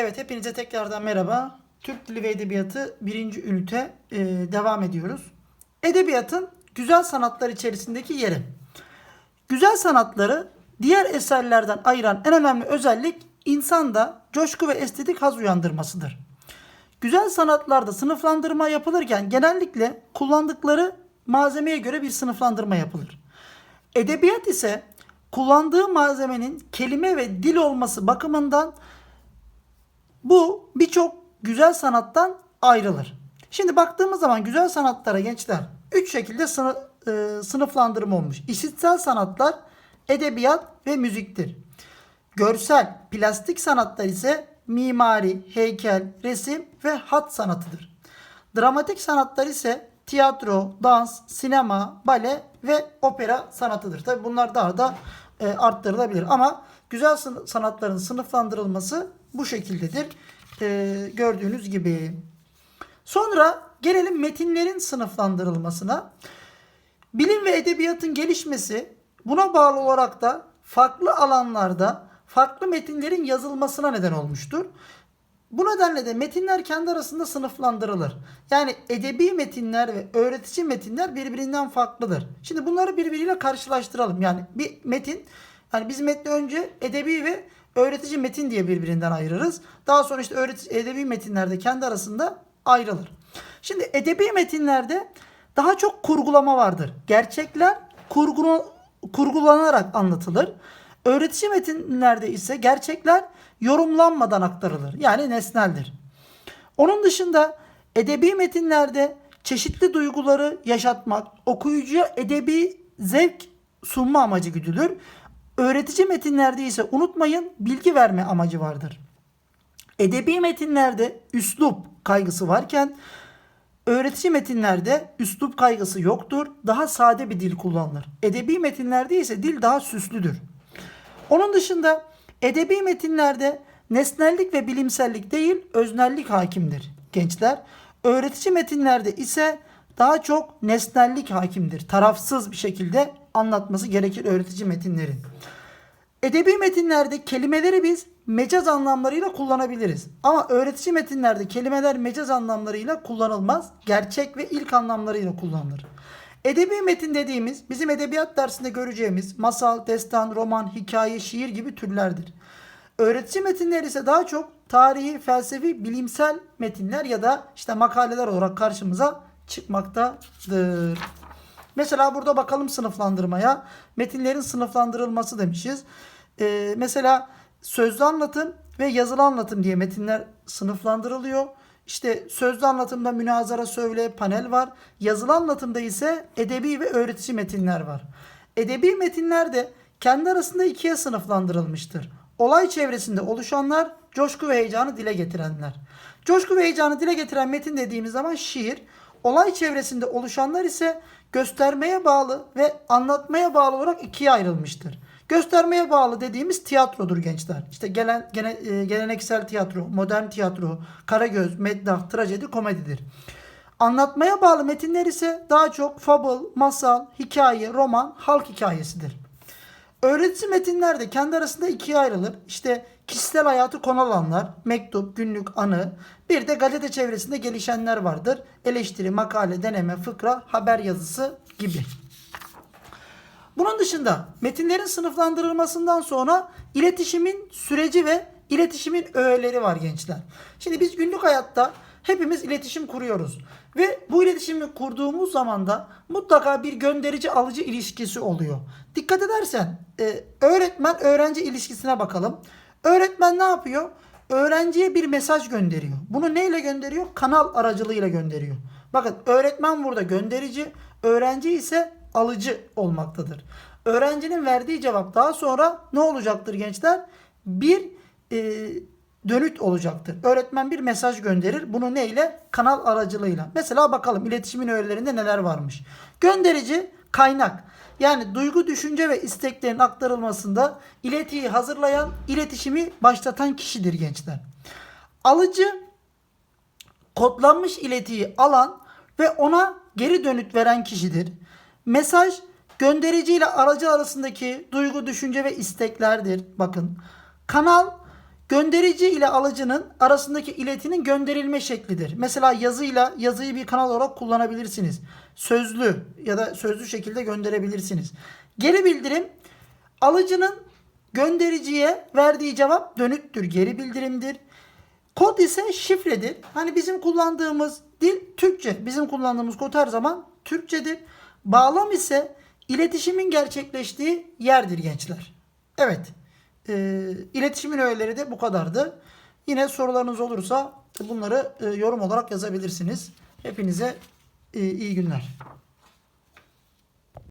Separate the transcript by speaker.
Speaker 1: Evet hepinize tekrardan merhaba. Türk Dili ve Edebiyatı birinci ünite e, devam ediyoruz. Edebiyatın güzel sanatlar içerisindeki yeri. Güzel sanatları diğer eserlerden ayıran en önemli özellik insanda coşku ve estetik haz uyandırmasıdır. Güzel sanatlarda sınıflandırma yapılırken genellikle kullandıkları malzemeye göre bir sınıflandırma yapılır. Edebiyat ise kullandığı malzemenin kelime ve dil olması bakımından bu birçok güzel sanattan ayrılır. Şimdi baktığımız zaman güzel sanatlara gençler 3 şekilde sını, e, sınıflandırma olmuş. İşitsel sanatlar, edebiyat ve müziktir. Görsel, plastik sanatlar ise mimari, heykel, resim ve hat sanatıdır. Dramatik sanatlar ise tiyatro, dans, sinema, bale ve opera sanatıdır. Tabi bunlar daha da e, arttırılabilir ama güzel sanatların sınıflandırılması bu şekildedir. E, gördüğünüz gibi. Sonra gelelim metinlerin sınıflandırılmasına. Bilim ve edebiyatın gelişmesi buna bağlı olarak da farklı alanlarda farklı metinlerin yazılmasına neden olmuştur. Bu nedenle de metinler kendi arasında sınıflandırılır. Yani edebi metinler ve öğretici metinler birbirinden farklıdır. Şimdi bunları birbiriyle karşılaştıralım. Yani bir metin, yani biz metni önce edebi ve öğretici metin diye birbirinden ayırırız. Daha sonra işte öğretici edebi metinlerde kendi arasında ayrılır. Şimdi edebi metinlerde daha çok kurgulama vardır. Gerçekler kurgulu, kurgulanarak anlatılır. Öğretici metinlerde ise gerçekler yorumlanmadan aktarılır. Yani nesneldir. Onun dışında edebi metinlerde çeşitli duyguları yaşatmak, okuyucuya edebi zevk sunma amacı güdülür. Öğretici metinlerde ise unutmayın bilgi verme amacı vardır. Edebi metinlerde üslup kaygısı varken öğretici metinlerde üslup kaygısı yoktur. Daha sade bir dil kullanılır. Edebi metinlerde ise dil daha süslüdür. Onun dışında edebi metinlerde nesnellik ve bilimsellik değil öznellik hakimdir gençler. Öğretici metinlerde ise daha çok nesnellik hakimdir. Tarafsız bir şekilde anlatması gerekir öğretici metinlerin. Edebi metinlerde kelimeleri biz mecaz anlamlarıyla kullanabiliriz. Ama öğretici metinlerde kelimeler mecaz anlamlarıyla kullanılmaz. Gerçek ve ilk anlamlarıyla kullanılır. Edebi metin dediğimiz bizim edebiyat dersinde göreceğimiz masal, destan, roman, hikaye, şiir gibi türlerdir. Öğretici metinler ise daha çok tarihi, felsefi, bilimsel metinler ya da işte makaleler olarak karşımıza çıkmaktadır. Mesela burada bakalım sınıflandırmaya. Metinlerin sınıflandırılması demişiz. Ee, mesela sözlü anlatım ve yazılı anlatım diye metinler sınıflandırılıyor. İşte sözlü anlatımda münazara, söyle, panel var. Yazılı anlatımda ise edebi ve öğretici metinler var. Edebi metinler de kendi arasında ikiye sınıflandırılmıştır. Olay çevresinde oluşanlar, coşku ve heyecanı dile getirenler. Coşku ve heyecanı dile getiren metin dediğimiz zaman şiir, olay çevresinde oluşanlar ise göstermeye bağlı ve anlatmaya bağlı olarak ikiye ayrılmıştır. Göstermeye bağlı dediğimiz tiyatrodur gençler. İşte gelen gene, e, geleneksel tiyatro, modern tiyatro, karagöz, meddah, trajedi, komedidir. Anlatmaya bağlı metinler ise daha çok fable, masal, hikaye, roman, halk hikayesidir. Öğretici metinler de kendi arasında ikiye ayrılır. İşte kişisel hayatı konu alanlar, mektup, günlük, anı, bir de gazete çevresinde gelişenler vardır. Eleştiri, makale, deneme, fıkra, haber yazısı gibi. Bunun dışında metinlerin sınıflandırılmasından sonra iletişimin süreci ve iletişimin öğeleri var gençler. Şimdi biz günlük hayatta hepimiz iletişim kuruyoruz. Ve bu iletişimi kurduğumuz zaman da mutlaka bir gönderici alıcı ilişkisi oluyor. Dikkat edersen e, öğretmen öğrenci ilişkisine bakalım. Öğretmen ne yapıyor? Öğrenciye bir mesaj gönderiyor. Bunu neyle gönderiyor? Kanal aracılığıyla gönderiyor. Bakın öğretmen burada gönderici, öğrenci ise alıcı olmaktadır. Öğrencinin verdiği cevap daha sonra ne olacaktır gençler? Bir e, dönüt olacaktır. Öğretmen bir mesaj gönderir. Bunu neyle? Kanal aracılığıyla. Mesela bakalım iletişimin öğelerinde neler varmış. Gönderici kaynak. Yani duygu, düşünce ve isteklerin aktarılmasında iletiyi hazırlayan, iletişimi başlatan kişidir gençler. Alıcı kodlanmış iletiyi alan ve ona geri dönüt veren kişidir. Mesaj gönderici ile aracı arasındaki duygu, düşünce ve isteklerdir. Bakın. Kanal gönderici ile alıcının arasındaki iletinin gönderilme şeklidir. Mesela yazıyla yazıyı bir kanal olarak kullanabilirsiniz. Sözlü ya da sözlü şekilde gönderebilirsiniz. Geri bildirim alıcının göndericiye verdiği cevap dönüttür, geri bildirimdir. Kod ise şifredir. Hani bizim kullandığımız dil Türkçe. Bizim kullandığımız kod her zaman Türkçedir. Bağlam ise iletişimin gerçekleştiği yerdir gençler. Evet. E, iletişimin öğeleri de bu kadardı. Yine sorularınız olursa bunları e, yorum olarak yazabilirsiniz. Hepinize e, iyi günler.